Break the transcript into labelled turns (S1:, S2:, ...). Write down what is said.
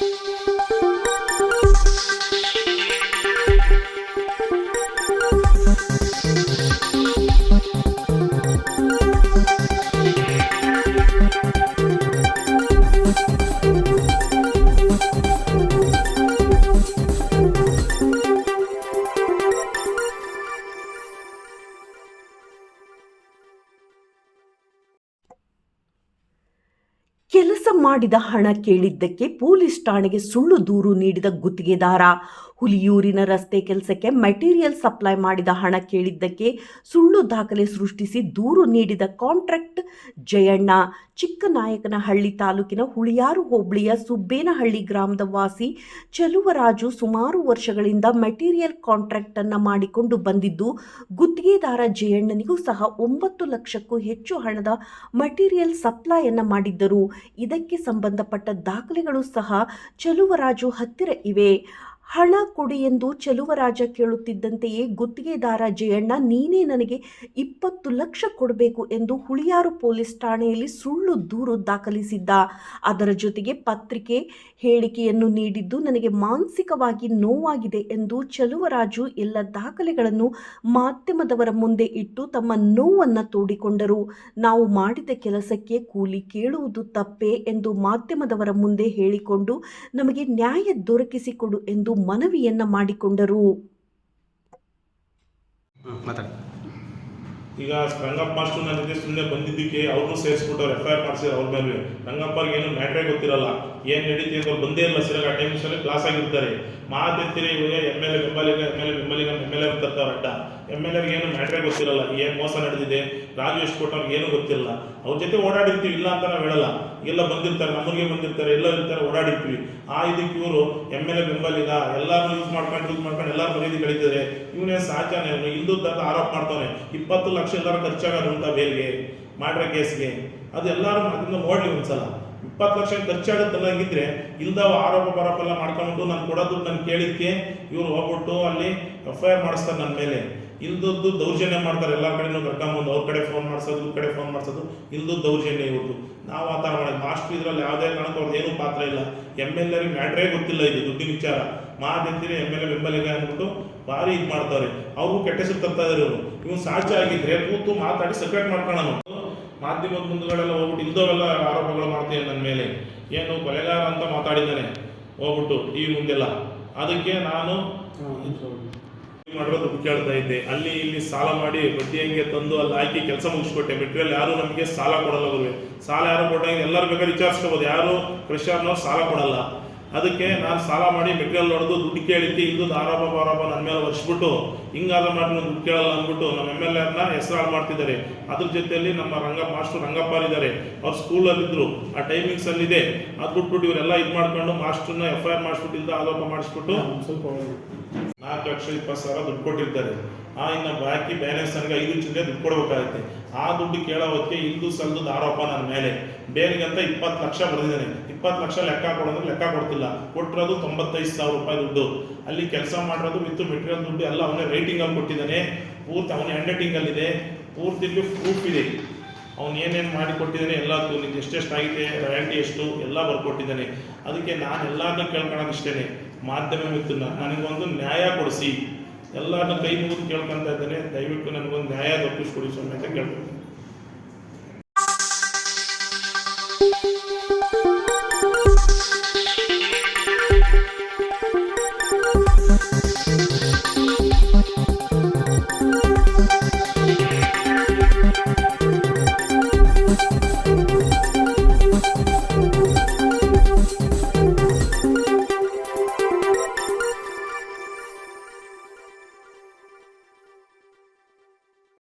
S1: ಕೆಲಸ ಮಾಡಿದ ಹಣ ಕೇಳಿದ್ದಕ್ಕೆ ಪೊಲೀಸ್ ಠಾಣೆಗೆ ಸುಳ್ಳು ದೂರು ನೀಡಿದ ಗುತ್ತಿಗೆದಾರ. ಹುಲಿಯೂರಿನ ರಸ್ತೆ ಕೆಲಸಕ್ಕೆ ಮೆಟೀರಿಯಲ್ ಸಪ್ಲೈ ಮಾಡಿದ ಹಣ ಕೇಳಿದ್ದಕ್ಕೆ ಸುಳ್ಳು ದಾಖಲೆ ಸೃಷ್ಟಿಸಿ ದೂರು ನೀಡಿದ ಕಾಂಟ್ರಾಕ್ಟ್ ಜಯಣ್ಣ. ಚಿಕ್ಕನಾಯಕನಹಳ್ಳಿ ತಾಲೂಕಿನ ಹುಳಿಯಾರು ಹೋಬಳಿಯ ಸುಬ್ಬೇನಹಳ್ಳಿ ಗ್ರಾಮದ ವಾಸಿ ಚೆಲುವರಾಜು ಸುಮಾರು ವರ್ಷಗಳಿಂದ ಮೆಟೀರಿಯಲ್ ಕಾಂಟ್ರಾಕ್ಟ್ ಅನ್ನು ಮಾಡಿಕೊಂಡು ಬಂದಿದ್ದು, ಗುತ್ತಿಗೆದಾರ ಜಯಣ್ಣನಿಗೂ ಸಹ ಒಂಬತ್ತು ಲಕ್ಷಕ್ಕೂ ಹೆಚ್ಚು ಹಣದ ಮಟೀರಿಯಲ್ ಸಪ್ಲೈಯನ್ನ ಮಾಡಿದ್ದರು. ಇದಕ್ಕೆ ಸಂಬಂಧಪಟ್ಟ ದಾಖಲೆಗಳು ಸಹ ಚಲುವರಾಜು ಹತ್ತಿರ ಇವೆ. ಹಣ ಕೊಡಿ ಎಂದು ಚೆಲುವರಾಜ ಕೇಳುತ್ತಿದ್ದಂತೆಯೇ ಗುತ್ತಿಗೆದಾರ ಜಯಣ್ಣ, ನೀನೇ ನನಗೆ ಇಪ್ಪತ್ತು ಲಕ್ಷ ಕೊಡಬೇಕು ಎಂದು ಹುಳಿಯಾರು ಪೊಲೀಸ್ ಠಾಣೆಯಲ್ಲಿ ಸುಳ್ಳು ದೂರು ದಾಖಲಿಸಿದ್ದ. ಅದರ ಜೊತೆಗೆ ಪತ್ರಿಕೆ ಹೇಳಿಕೆಯನ್ನು ನೀಡಿದ್ದು ನನಗೆ ಮಾನಸಿಕವಾಗಿ ನೋವಾಗಿದೆ ಎಂದು ಚಲುವರಾಜು ಎಲ್ಲ ದಾಖಲೆಗಳನ್ನು ಮಾಧ್ಯಮದವರ ಮುಂದೆ ಇಟ್ಟು ತಮ್ಮ ನೋವನ್ನು ತೋಡಿಕೊಂಡರು. ನಾವು ಮಾಡಿದ ಕೆಲಸಕ್ಕೆ ಕೂಲಿ ಕೇಳುವುದು ತಪ್ಪೇ ಎಂದು ಮಾಧ್ಯಮದವರ ಮುಂದೆ ಹೇಳಿಕೊಂಡು ನಮಗೆ ನ್ಯಾಯ ದೊರಕಿಸಿಕೊಡು ಎಂದು ಮನವಿಯನ್ನ ಮಾಡಿಕೊಂಡರು.
S2: ಈಗ ರಂಗಪ್ಪ ಮಾಸ್ಟರ್ ಜೊತೆ ಸುಮ್ಮನೆ ಬಂದಿದ್ದಕ್ಕೆ ಅವ್ರನ್ನೂ ಸೇರಿಸ್ಬಿಟ್ಟು ಎಫ್ ಐ ಆರ್ ಮಾಡಿಸಿದ್ರು ಅವ್ರ ಮೇಲೆ ರಂಗಪ್ಪಗೆ ಏನು ಮ್ಯಾಟ್ರೇ ಗೊತ್ತಿರಲ್ಲ. ಏನು ನಡೀತಿ ಅಂತ ಅವ್ರು ಬಂದೇ ಇಲ್ಲ ಸರಿಯಾಗಿ. ಆ ಟೈಮ್ಸಲ್ಲಿ ಕ್ಲಾಸ್ ಆಗಿರ್ತಾರೆ. ಮಾತೆತ್ತಿರಿ ಇವಾಗ ಎಂ ಎಲ್ ಎ ಬೆಂಬಲಿಗ ಎಂ ಎಲ್ ಎ ಬೆಂಬಲಿಗ ಎಂ ಎಲ್ ಎ ತರ್ತಾರೆ ಅಡ್ಡ ಎಂ ಎಲ್ ಎಗೆ ಏನು ಮ್ಯಾಟ್ರೇ ಗೊತ್ತಿರಲ್ಲ. ಏನು ಮೋಸ ನಡೆದಿದೆ? ರಾಜು ಎಷ್ಟು ಕೊಟ್ಟವ್ರಿಗೆ ಏನು ಗೊತ್ತಿಲ್ಲ. ಅವ್ರ ಜೊತೆ ಓಡಾಡಿರ್ತೀವಿ, ಇಲ್ಲ ಅಂತ ನಾವು ಹೇಳಲ್ಲ. ಎಲ್ಲ ಬಂದಿರ್ತಾರೆ ನಮ್ಮೂರಿಗೆ ಬಂದಿರ್ತಾರೆ, ಎಲ್ಲ ಇರ್ತಾರೆ, ಓಡಾಡಿರ್ತೀವಿ. ಆ ಇದಕ್ಕೆ ಇವರು ಎಂ ಎಲ್ ಎ ಬೆಂಬಲಿಗ ಎಲ್ಲರೂ ಯೂಸ್ ಮಾಡ್ಕೊಂಡು ಯೂಸ್ ಮಾಡ್ಕೊಂಡು ಎಲ್ಲರೂ ಮರ್ಯಾದೆ ಕಳೀತಿದ್ರೆ. ಇವನೇ ಸಹಜನೇ ಅವನು ಇಲ್ದುದಂತ ಆರೋಪ ಮಾಡ್ತಾನೆ ಇಪ್ಪತ್ತು ಲಕ್ಷ ಎಲ್ಲರೂ ಅಂತ ಬೇಲ್ಗೆ, ಮಾಡ್ರೆ ಕೇಸ್ಗೆ. ಅದು ಎಲ್ಲರೂ ಅದನ್ನ ನೋಡಲಿ ಒಂದ್ಸಲ. ಇಪ್ಪತ್ತು ಲಕ್ಷ ಖರ್ಚಾಗುತ್ತಲ್ಲ ಹಂಗಿದ್ರೆ, ಇಲ್ದವ ಆರೋಪ ಬರೋಪ ಎಲ್ಲ ಮಾಡ್ಕೊಂಡು, ನಾನು ಕೊಡೋದು ನಾನು ಕೇಳಿದ್ಕೆ ಇವರು ಹೋಗ್ಬಿಟ್ಟು ಅಲ್ಲಿ ಎಫ್ ಐ ಆರ್ ಮಾಡಿಸ್ತಾರೆ ನನ್ನ ಮೇಲೆ. ಇಲ್ದದ್ದು ದೌರ್ಜನ್ಯ ಮಾಡ್ತಾರೆ. ಎಲ್ಲ ಕಡೆನೂ ಕರ್ಕೊಂಬಂದು ಅವ್ರ ಕಡೆ ಫೋನ್ ಮಾಡಿಸೋದು ಕಡೆ ಫೋನ್ ಮಾಡಿಸೋದು. ಇಲ್ದು ದೌರ್ಜನ್ಯ ಇವ್ರದ್ದು ನಾವು ಆ ಥರ ಮಾಡೋದು ಮಾಸ್ಟ್ರಿ ಇದರಲ್ಲಿ ಯಾವುದೇ ಕಾರಣಕ್ಕೂ ಅವ್ರದ್ದು ಏನೂ ಪಾತ್ರ ಇಲ್ಲ. ಎಂ ಎಲ್ ಎರಿಗೆ ಮ್ಯಾಟ್ರೇ ಗೊತ್ತಿಲ್ಲ ಇದು ದುಡ್ಡಿನ ವಿಚಾರ. ಮಾತಿರ್ತೀರಿ ಎಂ ಎಲ್ ಎ ಬೆಂಬಲಿಗ ಅಂದ್ಬಿಟ್ಟು ಭಾರಿ ಇದು ಮಾಡ್ತಾರೆ ಅವ್ರಿಗೂ ಕೆಟ್ಟ ಹೆಸರು ತರ್ತಾ ಇದ್ದಾರೆ ಇವರು. ಇವ್ನು ಸಾಧ್ಯ ಆಗಿದ್ರೆ ಕೂತು ಮಾತಾಡಿ ಸೆಕ್ರೆಟ್ ಮಾಡ್ಕೊಳ್ಳೋಣ ಮಾಧ್ಯಮದ ಮುಂದುಗಡೆಲ್ಲ ಹೋಗ್ಬಿಟ್ಟು ಇಲ್ದವೆಲ್ಲ ಆರೋಪಗಳು ಮಾಡ್ತೀವಿ ನನ್ನ ಮೇಲೆ. ಏನು ಕೊಲೆಗಾರ ಅಂತ ಮಾತಾಡಿದ್ದಾನೆ. ಹೋಗ್ಬಿಟ್ಟು ಟಿ ವಿ ಮುಂದೆಲ್ಲ. ಅದಕ್ಕೆ ನಾನು ಅಂತ ಕೇಳ್ತಾ ಇದ್ದೆ. ಅಲ್ಲಿ ಇಲ್ಲಿ ಸಾಲ ಮಾಡಿ ಬಡ್ಡಿ ಹಂಗೆ ತಂದು ಅಲ್ಲಿ ಹಾಕಿ ಕೆಲಸ ಮುಗಿಸ್ಕೊಟ್ಟೆ. ಮೆಟೀರಿಯಲ್ ಯಾರು ನಮಗೆ ಸಾಲ ಕೊಡಲ್ಲ ಗುರುವೆ. ಸಾಲ ಯಾರು ಕೊಟ್ಟಾಗ ಎಲ್ಲರೂ ಬೇಕಾದ್ರೆ ವಿಚಾರಿಸ್ಕೋಬೋದು. ಯಾರು ಕೃಷಿಯವ್ರನ್ನ ಸಾಲ ಕೊಡಲ್ಲ. ಅದಕ್ಕೆ ನಾನು ಸಾಲ ಮಾಡಿ ಮೆಟೀರಿಯಲ್ ಹೊಡೆದು ದುಡ್ಡು ಕೇಳಿದ್ದೆ. ಇದ್ದು ಆರೋಪ ಆರೋಪ ನನ್ನ ಮೇಲೆ ವರ್ಷಬಿಟ್ಟು ಹಿಂಗಾದ ಮಾಡಿ ದುಡ್ಡು ಕೇಳಲ್ಲ ಅಂದ್ಬಿಟ್ಟು ನಮ್ಮ ಎಂ ಎಲ್ ಎರ್ನ ಹೆಸರು ಮಾಡ್ತಿದ್ದಾರೆ. ಅದ್ರ ಜೊತೆಯಲ್ಲಿ ನಮ್ಮ ರಂಗ, ಮಾಸ್ಟರ್ ರಂಗಪ್ಪರಿದ್ದಾರೆ ಅವ್ರು ಸ್ಕೂಲಲ್ಲಿದ್ದರು ಆ ಟೈಮಿಂಗ್ಸ್ ಅಲ್ಲಿದೆ ಅದು ಬಿಟ್ಬಿಟ್ಟು ಇವರೆಲ್ಲ ಇದು ಮಾಡ್ಕೊಂಡು ಮಾಸ್ಟರ್ನ ಎಫ್ ಐ ಆರ್ ಮಾಡಿಸ್ಬಿಟ್ಟು ಆರೋಪ ಮಾಡಿಸ್ಬಿಟ್ಟು ನಾಲ್ಕು ಲಕ್ಷ ಇಪ್ಪತ್ತು ಸಾವಿರ ದುಡ್ಡು ಕೊಟ್ಟಿರ್ತಾರೆ. ಆ, ಇನ್ನು ಬಾಕಿ ಬ್ಯಾಲೆನ್ಸ್ ನನಗೆ ಐದು ಚಿಲ್ಲರೆ ದುಡ್ಡು ಕೊಡಬೇಕಾಗುತ್ತೆ. ಆ ದುಡ್ಡು ಕೇಳೋ ಹೊತ್ತಿಗೆ ಇಂದು ಸಲ್ದು ಆರೋಪ ನನ್ನ ಮೇಲೆ. ಬೇರೆಗಂತ ಇಪ್ಪತ್ತು ಲಕ್ಷ ಬರೆದಿದ್ದಾನೆ. ಇಪ್ಪತ್ತು ಲಕ್ಷ ಲೆಕ್ಕ ಕೊಡೋದ್ರೆ ಲೆಕ್ಕ ಕೊಡ್ತಿಲ್ಲ. ಕೊಟ್ಟಿರೋದು ತೊಂಬತ್ತೈದು ಸಾವಿರ ರೂಪಾಯಿ ದುಡ್ಡು. ಅಲ್ಲಿ ಕೆಲಸ ಮಾಡಿರೋದು ವಿತ್ ಮೆಟೀರಿಯಲ್ ದುಡ್ಡು ಎಲ್ಲ ಅವನೇ ರೈಟಿಂಗಲ್ಲಿ ಕೊಟ್ಟಿದ್ದಾನೆ. ಪೂರ್ತಿ ಅವನ ಹ್ಯಾಂಡ್ ರೈಟಿಂಗಲ್ಲಿದೆ ಪೂರ್ತಿ ಪ್ರೂಫ್ ಇದೆ. ಅವ್ನು ಏನೇನು ಮಾಡಿ ಕೊಟ್ಟಿದ್ದಾನೆ ಎಲ್ಲ ನಿಂಗೆ ಎಷ್ಟೆಷ್ಟು ಆಗಿದೆ ರಾಯಲ್ಟಿ ಎಷ್ಟು, ಎಲ್ಲ ಬರ್ಕೊಟ್ಟಿದ್ದಾನೆ. ಅದಕ್ಕೆ ನಾನು ಎಲ್ಲರನ್ನೂ ಕೇಳ್ಕೊಳಕ್ಕೆ ಮಾಧ್ಯಮ ಮಿತ್ರನ ನನಗೊಂದು ನ್ಯಾಯ ಕೊಡಿಸಿ. ಎಲ್ಲರನ್ನ ಕೈ ಮುಗಿದು ಕೇಳ್ಕೊತಾ ಇದ್ದೇನೆ. ದಯವಿಟ್ಟು ನನಗೊಂದು ನ್ಯಾಯ ದೊರಕಿಸ್ಕೊಡಿ ಸ್ವಾಮಿ ಅಂತ ಕೇಳ್ಕೊತೀನಿ